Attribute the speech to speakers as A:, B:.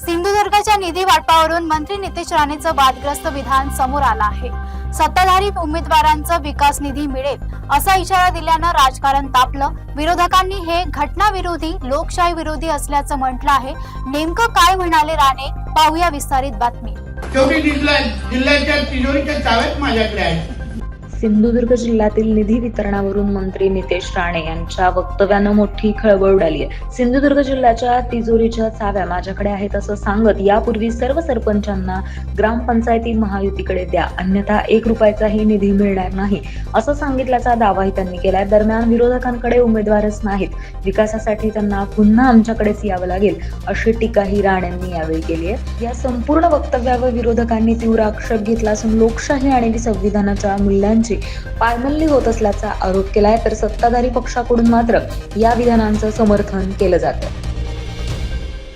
A: सिंधुदुर्गच्या निधी वाटपावरून मंत्री नितेश राणेचं वादग्रस्त विधान समोर आलं आहे. सत्ताधारी उमेदवारांचा विकास निधी मिळेल असा इशारा दिल्यानं राजकारण तापलं. विरोधकांनी हे घटनाविरोधी लोकशाही विरोधी असल्याचं म्हटलं आहे. नेमकं काय म्हणाले राणे? पाहूया विस्तारित बातमी.
B: जिल्ह्याच्या तिजोरीच्या चाव्यात माझ्याकडे आहे.
C: सिंधुदुर्ग जिल्ह्यातील निधी वितरणावरून मंत्री नितेश राणे यांच्या वक्तव्यानं मोठी खळबळ उडाली आहे. सिंधुदुर्ग जिल्ह्याच्या तिजोरीच्या चाव्या माझ्याकडे आहेत असं सांगत यापूर्वी सर्व सरपंचांना ग्रामपंचायती महायुतीकडे द्या अन्यथा एक रुपयाचाही निधी मिळणार नाही असं सांगितल्याचा दावाही त्यांनी केलाय. दरम्यान विरोधकांकडे उमेदवारच नाहीत. विकासासाठी त्यांना पुन्हा आमच्याकडेच यावं लागेल अशी टीकाही राणेंनी यावेळी केली आहे. या संपूर्ण वक्तव्यावर विरोधकांनी तीव्र आक्षेप घेतला असून लोकशाही आणि संविधानाच्या मूल्यांची पायमल्ली होत असल्याचा आरोप केलाय तर सत्ताधारी पक्षाकडून मात्र या विधानांचं समर्थन केलं जातं